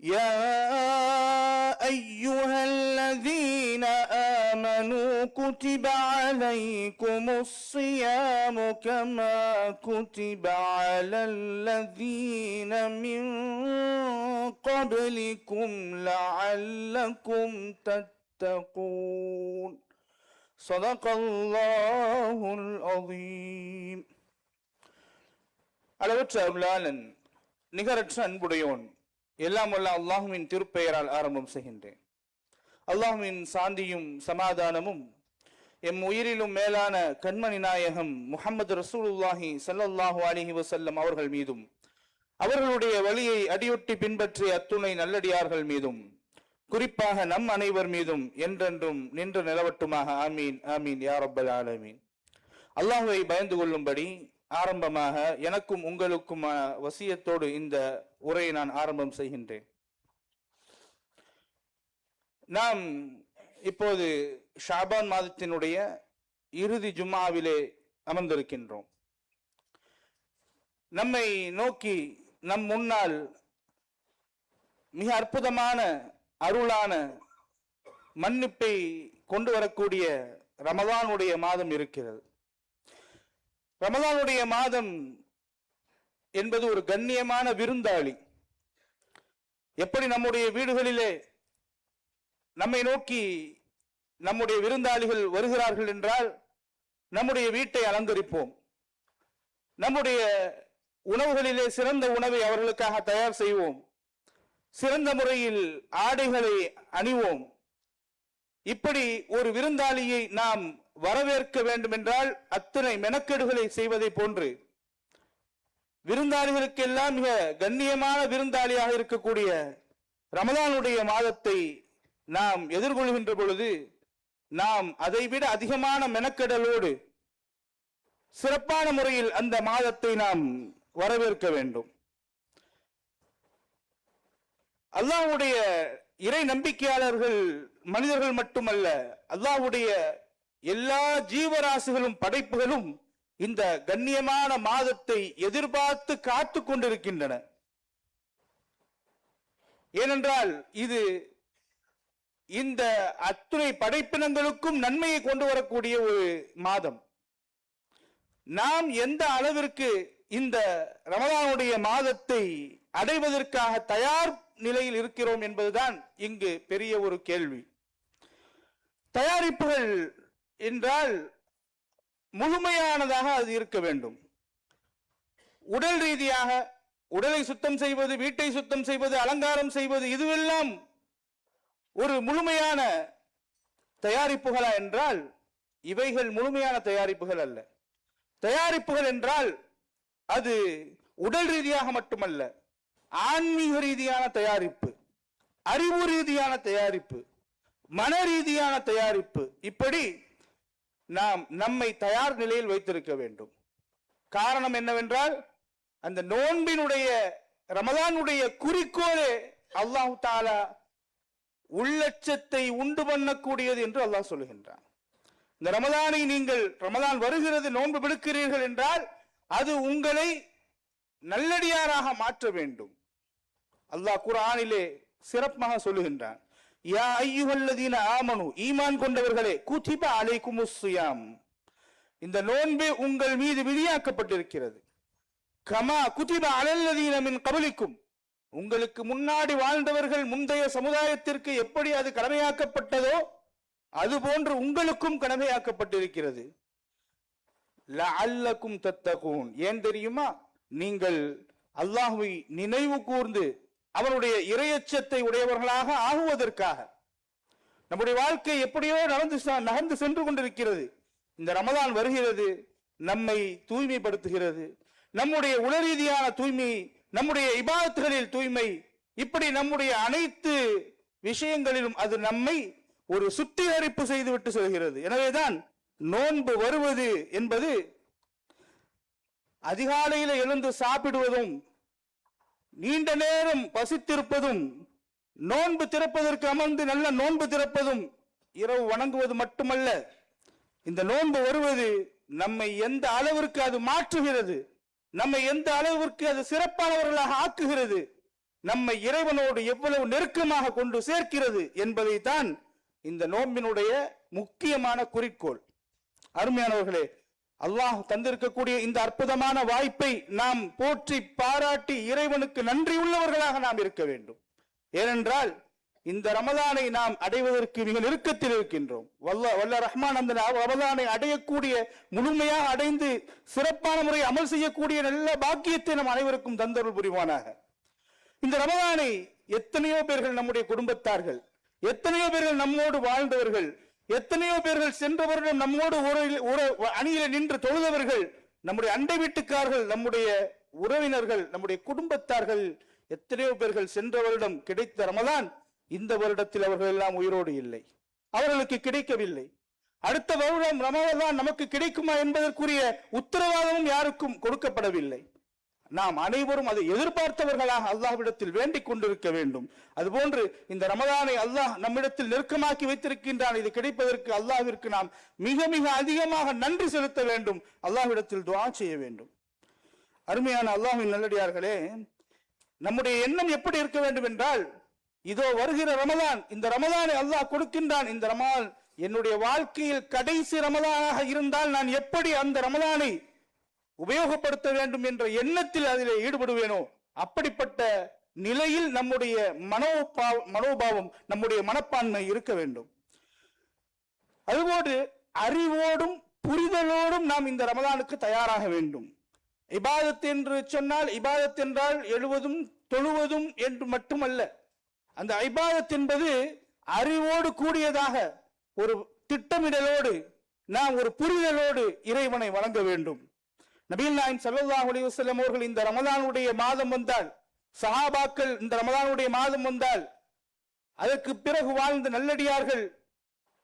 يا أيها الذين آمنوا كتب عليكم الصيام كما كتب على الذين من قبلكم لعلكم تتقون صدق الله العظيم அளவற்ற அருளாளன் நிகரற்ற அன்புடையோன் எல்லாம் வல்ல அல்லாஹுவின் திருப்பெயரால் ஆரம்பம் செய்கின்றேன். அல்லாஹுவின் சாந்தியும் சமாதானமும் எம் உயிரிலும் மேலான கண்மணி நாயகம் முகமது ரசூலுல்லாஹி ஸல்லல்லாஹு அலிஹி வசல்லம் அவர்கள் மீதும் அவர்களுடைய வழியை அடியொட்டி பின்பற்றிய அத்துணை நல்லடியார்கள் மீதும் குறிப்பாக நம் அனைவர் மீதும் என்றென்றும் நின்று நிலவட்டுமாக. ஆமீன் ஆமீன் யாரப்பல் ஆலமீன். அல்லாஹுவை பயந்து கொள்ளும்படி ஆரம்பமாக எனக்கும் உங்களுக்கும் வசியத்தோடு இந்த உரையை நான் ஆரம்பம் செய்கின்றேன். நாம் இப்போது ஷாபான் மாதத்தினுடைய இறுதி ஜும்மாவிலே அமர்ந்திருக்கின்றோம். நம்மை நோக்கி நம் முன்னால் மிக அற்புதமான அருளான மன்னிப்பை கொண்டு வரக்கூடிய ரமதானுடைய மாதம் இருக்கிறது. ரமதானுடைய மாதம் என்பது ஒரு கண்ணியமான விருந்தாளி. எப்படி நம்முடைய வீடுகளிலே நம்மை நோக்கி நம்முடைய விருந்தாளிகள் வருகிறார்கள் என்றால் நம்முடைய வீட்டை அலங்கரிப்போம். நம்முடைய உணவுகளிலே சிறந்த உணவை அவர்களுக்காக தயார் செய்வோம். சிறந்த முறையில் ஆடைகளை அணிவோம். இப்படி ஒரு விருந்தாளியை நாம் வரவேற்க வேண்டும் என்றால் அத்தனை மெனக்கெடுகளை செய்வதை போன்று. விருந்தாளிகளுக்கெல்லாம் மிக கண்ணியமான விருந்தாளியாக இருக்கக்கூடிய ரமதானுடைய மாதத்தை நாம் எதிர்கொள்கின்ற பொழுது நாம் அதைவிட அதிகமான மெனக்கெடலோடு சிறப்பான முறையில் அந்த மாதத்தை நாம் வரவேற்க வேண்டும். அல்லாஹ்வுடைய இறை நம்பிக்கையாளர்கள் மனிதர்கள் மட்டுமல்ல அல்லாஹ்வுடைய எல்லா ஜீவராசிகளும் படைப்புகளும் இந்த கண்ணியமான மாதத்தை எதிர்பார்த்து காத்து கொண்டிருக்கின்றன. ஏனென்றால் இது இந்த அத்துணை படைப்பினங்களுக்கும் நன்மையை கொண்டு வரக்கூடிய ஒரு மாதம். நாம் எந்த அளவிற்கு இந்த ரமதானுடைய மாதத்தை அடைவதற்காக தயார் நிலையில் இருக்கிறோம் என்பதுதான் இங்கு பெரிய ஒரு கேள்வி. தயாரிப்புகள் என்றால் முழுமையானதாக அது இருக்க வேண்டும். உடல் ரீதியாக உடலை சுத்தம் செய்வது வீட்டை சுத்தம் செய்வது அலங்காரம் செய்வது இதுவெல்லாம் ஒரு முழுமையான தயாரிப்புகளா என்றால் இவைகள் முழுமையான தயாரிப்புகள் அல்ல. தயாரிப்புகள் என்றால் அது உடல் ரீதியாக மட்டுமல்ல ஆன்மீக ரீதியான தயாரிப்பு அறிவு ரீதியான தயாரிப்பு மன ரீதியான தயாரிப்பு. இப்படி நாம் நம்மை தயார் நிலையில் வைத்திருக்க வேண்டும். காரணம் என்னவென்றால் அந்த நோன்பினுடைய ரமதானுடைய குறிக்கோளே அல்லாஹு தாலா உள்ளட்சத்தை உண்டு பண்ணக்கூடியது என்று அல்லாஹ் சொல்லுகின்றான். இந்த ரமதானை நீங்கள் ரமதான் வருகிறது நோன்பு விடுக்கிறீர்கள் என்றால் அது உங்களை நல்லடியாராக மாற்ற வேண்டும். அல்லாஹ் குரானிலே சிறப்பாக சொல்லுகின்றான். யா ஐயுஹல்லதீன ஆமனு ஈமான் கொண்டவர்களே குதிப அலைக்குமுஸ் ஸியாம் இந்த நோன்பு உங்கள் மீது விதியாக்கப்பட்டிருக்கிறது கமா குதிப அலல்லதீன மின் கபலிக்கும் உங்களுக்கு முன்னாடி வாழ்ந்தவர்கள் முந்தைய சமுதாயத்திற்கு எப்படி அது கடமையாக்கப்பட்டதோ அது போன்று உங்களுக்கும் கடமையாக்கப்பட்டிருக்கிறது அல்லக்கும் தத்தகூன் ஏன் தெரியுமா நீங்கள் அல்லாஹுவை நினைவு கூர்ந்து அவனுடைய இரையச்சத்தை உடையவர்களாக ஆகுவதற்காக. நம்முடைய வாழ்க்கை எப்படியோ நடந்து நகர்ந்து சென்று கொண்டிருக்கிறது. இந்த ரமதான் வருகிறது நம்மை தூய்மைப்படுத்துகிறது. நம்முடைய உளரீதியான தூய்மை நம்முடைய இபாதத்துகளில் தூய்மை இப்படி நம்முடைய அனைத்து விஷயங்களிலும் அது நம்மை ஒரு சுத்திகரிப்பு செய்துவிட்டு செல்கிறது. எனவேதான் நோன்பு வருவது என்பது அதிகாலையில் எழுந்து சாப்பிடுவதும் நீண்ட நேரம் பசித்திருப்பதும் நோன்பு திறப்பதற்கு அமர்ந்து நல்ல நோன்பு திறப்பதும் இரவு வணங்குவது மட்டுமல்ல இந்த நோன்பு வருவது நம்மை எந்த அளவிற்கு அது மாற்றுகிறது நம்மை எந்த அளவிற்கு அது சிறப்பானவர்களாக ஆக்குகிறது நம்மை இறைவனோடு எவ்வளவு நெருக்கமாக கொண்டு சேர்க்கிறது என்பதைத்தான் இந்த நோன்பினுடைய முக்கியமான குறிக்கோள். அருமையானவர்களே அல்லாஹ் தந்திருக்கக்கூடிய இந்த அற்புதமான வாய்ப்பை நாம் போற்றி பாராட்டி இறைவனுக்கு நன்றி உள்ளவர்களாக நாம் இருக்க வேண்டும். ஏனென்றால் இந்த ரமதானை நாம் அடைவதற்கு மிக நெருக்கத்தில் இருக்கின்றோம். வல்ல வல்ல ரஹ்மான் அந்த ரமதானை அடையக்கூடிய முழுமையாக அடைந்து சிறப்பான முறை அமல் செய்யக்கூடிய நல்ல பாக்கியத்தை நம் அனைவருக்கும் தந்தருள் புரிவானாக. இந்த ரமதானை எத்தனையோ பேர்கள் நம்முடைய குடும்பத்தார்கள் எத்தனையோ பேர்கள் நம்மோடு வாழ்ந்தவர்கள் எத்தனையோ பேர்கள் சென்ற வருடம் நம்மோடு ஒரு ஒரு அணியில நின்று தொழுதவர்கள் நம்முடைய அண்டை வீட்டுக்காரர்கள் நம்முடைய உறவினர்கள் நம்முடைய குடும்பத்தார்கள் எத்தனையோ பேர்கள் சென்ற வருடம் கிடைத்த ரமதான் இந்த வருடத்தில் அவர்கள் எல்லாம் உயிரோடு இல்லை. அவர்களுக்கு கிடைக்கவில்லை. அடுத்த வருடம் ரமதான் நமக்கு கிடைக்குமா என்பதற்குரிய உத்தரவாதமும் யாருக்கும் கொடுக்கப்படவில்லை. நாம் அனைவரும் அதை எதிர்பார்த்தவர்களாக அல்லாஹ்விடத்தில் வேண்டிக் கொண்டிருக்க வேண்டும். அதுபோன்று இந்த ரமதானை அல்லாஹ் நம்மிடத்தில் நெருக்கமாக்கி வைத்திருக்கின்றான். இது கிடைப்பதற்கு அல்லாஹ்விற்கு நாம் மிக மிக அதிகமாக நன்றி செலுத்த வேண்டும். அல்லாஹ்விடத்தில் துவா செய்ய வேண்டும். அருமையான அல்லாஹின் நல்லடியார்களே நம்முடைய எண்ணம் எப்படி இருக்க வேண்டும் என்றால் இதோ வருகிற ரமதான் இந்த ரமதானை அல்லாஹ் கொடுக்கின்றான். இந்த ரமதான் என்னுடைய வாழ்க்கையில் கடைசி ரமதானாக இருந்தால் நான் எப்படி அந்த ரமதானை உபயோகப்படுத்த வேண்டும் என்ற எண்ணத்தில் அதில் ஈடுபடுவேனோ? அப்படிப்பட்ட நிலையில் நம்முடைய மனோபா மனோபாவம் நம்முடைய மனப்பான்மை இருக்க வேண்டும். அதுபோன்று அறிவோடும் புரிதலோடும் நாம் இந்த ரமதானுக்கு தயாராக வேண்டும். இபாதத் என்று சொன்னால் இபாதத் என்றால் எழுவதும் தொழுவதும் என்று மட்டுமல்ல. அந்த ஐபாதத் என்பது அறிவோடு கூடியதாக ஒரு திட்டமிடலோடு நாம் ஒரு புரிதலோடு இறைவனை வணங்க வேண்டும். நபீல் நாயம் சல்லல்லாஹு அலைஹி அவர்கள் இந்த ரமதானுடைய மாதம் வந்தால் சஹாபாக்கள் இந்த ரமதானுடைய மாதம் வந்தால் அதற்கு பிறகு வாழ்ந்த நல்லடியார்கள்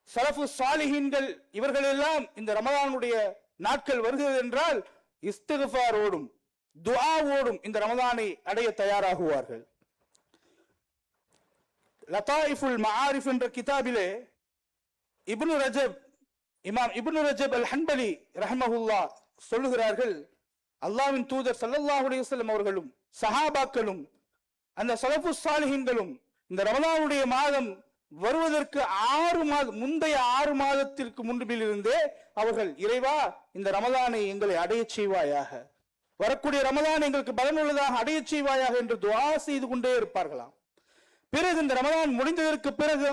சலஃபு சாலிஹீன்கள் இவர்கள் எல்லாம் இந்த ரமதானுடைய நாட்கள் வருகிறது என்றால் இஸ்திஃபாரோடும் ஓடும் இந்த ரமதானை அடைய தயாராகுவார்கள். லதாயிஃபுல் மஆரிஃப் என்ற கிதாபிலே இப்னு ரஜப் இமாம் இப்னு ரஜப் அல் ஹன்பலி ரஹமஹுல்லா சொல்லுகிறார்கள். அல்லாவின் தூதர் சல்லல்லாஹுடைய செல்லும் அவர்களும் சஹாபாக்களும் அந்த சலபு சாலிகங்களும் இந்த ரமலானுடைய மாதம் வருவதற்கு ஆறு மாதம் முந்தைய ஆறு மாதத்திற்கு முன்பில் இருந்தே அவர்கள் இறைவா இந்த ரமதானை எங்களை அடையச் செய்வாயாக. வரக்கூடிய ரமதான் எங்களுக்கு பலனுள்ளதாக அடையச் செய்வாயாக என்று துவா செய்து கொண்டே இருப்பார்களாம். பிறகு இந்த ரமதான் முடிந்ததற்கு பிறகு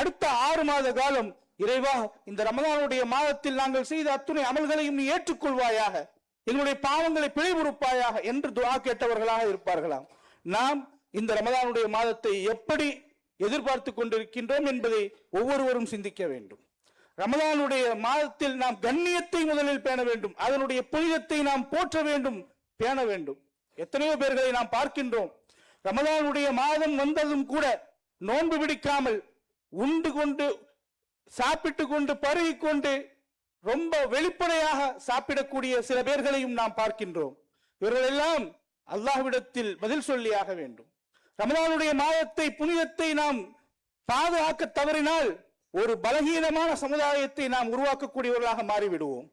அடுத்த ஆறு மாத காலம் இறைவா இந்த ரமதானுடைய மாதத்தில் நாங்கள் செய்த அத்துணை அமல்களையும் நீ ஏற்றுக்கொள்வாயாக. எங்களுடைய பாவங்களை பிழைபுறுப்பாயாக என்று துவா கேட்டவர்களாக இருப்பார்களாம். நாம் இந்த ரமதானுடைய மாதத்தை எப்படி எதிர்பார்த்து கொண்டிருக்கின்றோம் என்பதை ஒவ்வொருவரும் சிந்திக்க வேண்டும். ரமதானுடைய மாதத்தில் நாம் கண்ணியத்தை முதலில் பேண வேண்டும். அதனுடைய புனிதத்தை நாம் போற்ற வேண்டும் பேண வேண்டும். எத்தனையோ பேர்களை நாம் பார்க்கின்றோம். ரமதானுடைய மாதம் வந்ததும் கூட நோன்பு பிடிக்காமல் உண்டு கொண்டு சாப்பிட்டு கொண்டு பருகி கொண்டு ரொம்ப வெளிப்படையாக சாப்பிடக்கூடிய சில பேர்களையும் நாம் பார்க்கின்றோம். இவர்கள் எல்லாம் அல்லாஹ்விடத்தில் பதில் சொல்லியாக வேண்டும். ரமதானுடைய மாதத்தை புனிதத்தை நாம் பாதுகாக்க தவறினால் ஒரு பலகீனமான சமுதாயத்தை நாம் உருவாக்கக்கூடியவர்களாக மாறிவிடுவோம்.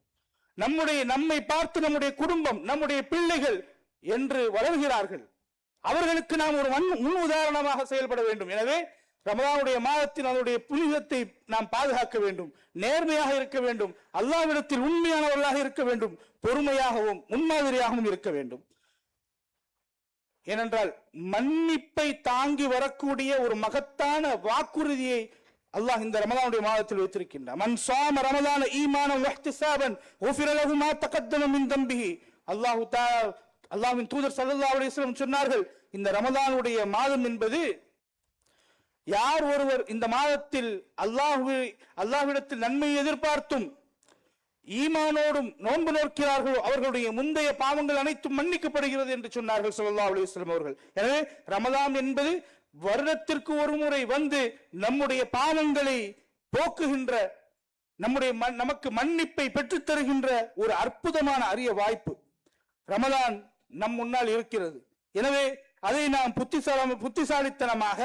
நம்முடைய நம்மை பார்த்து நம்முடைய குடும்பம் நம்முடைய பிள்ளைகள் என்று வளர்கிறார்கள். அவர்களுக்கு நாம் ஒரு முன் உதாரணமாக செயல்பட வேண்டும். எனவே ரமதானுடைய மாதத்தில் அதனுடைய புனிதத்தை நாம் பாதுகாக்க வேண்டும். நேர்மையாக இருக்க வேண்டும். அல்லாவிடத்தில் உண்மையானவர்களாக இருக்க வேண்டும். பொறுமையாகவும் முன்மாதிரியாகவும் இருக்க வேண்டும். ஏனென்றால் மன்னிப்பை தாங்கி வரக்கூடிய ஒரு மகத்தான வாக்குறுதியை அல்லாஹ் இந்த ரமதானுடைய மாதத்தில் வைத்திருக்கின்றான். மன் சாம ரமதான ஈமானம் வஹ்திசாபன் உஃபிர லஹு மின் தம்பிஹி. அல்லாஹ் தா அல்லாஹ்வின் தூதர் ஸல்லல்லாஹு அலைஹி சொன்னார்கள் இந்த ரமதானுடைய மாதம் என்பது யார் ஒருவர் இந்த மாதத்தில் அல்லாஹு அல்லாஹ்விடத்தில் நன்மையை எதிர்பார்த்தும் ஈமானோடும் நோன்பு நோக்கிறார்களோ அவர்களுடைய முந்தைய பாவங்கள் அனைத்தும் மன்னிக்கப்படுகிறது என்று சொன்னார்கள் ஸல்லல்லாஹு அலைஹி வஸல்லம் அவர்கள். எனவே ரமதான் என்பது வருடத்திற்கு ஒரு முறை வந்து நம்முடைய பாவங்களை போக்குகின்ற நம்முடைய மண்- நமக்கு மன்னிப்பை பெற்றுத் தருகின்ற ஒரு அற்புதமான அரிய வாய்ப்பு ரமதான் நம் முன்னால் இருக்கிறது. எனவே அதை நாம் புத்திசால புத்திசாலித்தனமாக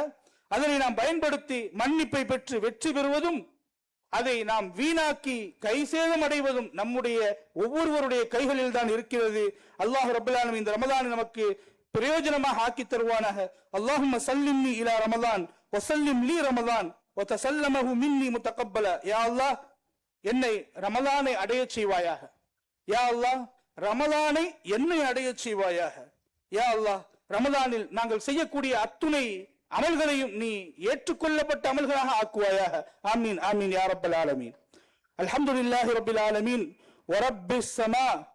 அதனை நாம் பயன்படுத்தி மன்னிப்பை பெற்று வெற்றி பெறுவதும் அதை நாம் வீணாக்கி கை சேதம் அடைவதும் நம்முடைய ஒவ்வொருவருடைய கைகளில் தான் இருக்கிறது. அல்லாஹ் ரபுல் இந்த ரமதான் நமக்கு பிரயோஜனமாக ஆக்கி தருவானாக. அல்லாஹும் சல்லிம்னி இலா ரமதான் ஒசல்லிம் லீ ஒத்த வதசல்லமஹு மின்னி முத்தகப்பல. யா அல்லாஹ் என்னை ரமலானை அடையச் செய்வாயாக. யா அல்லாஹ் ரமலானை என்னை அடையச் செய்வாயாக. யா அல்லாஹ் ரமலானில் நாங்கள் செய்யக்கூடிய அத்துணை அமல்களையும் நீ ஏற்றுக்கொள்ளப்பட்ட அமல்களாக ஆக்குவாயாக. ஆமீன் ஆமீன் யாரப்பல் ஆலமீன். அலமதுல்லாஹி ரபில் ஆலமீன். ஒரப்பி சமா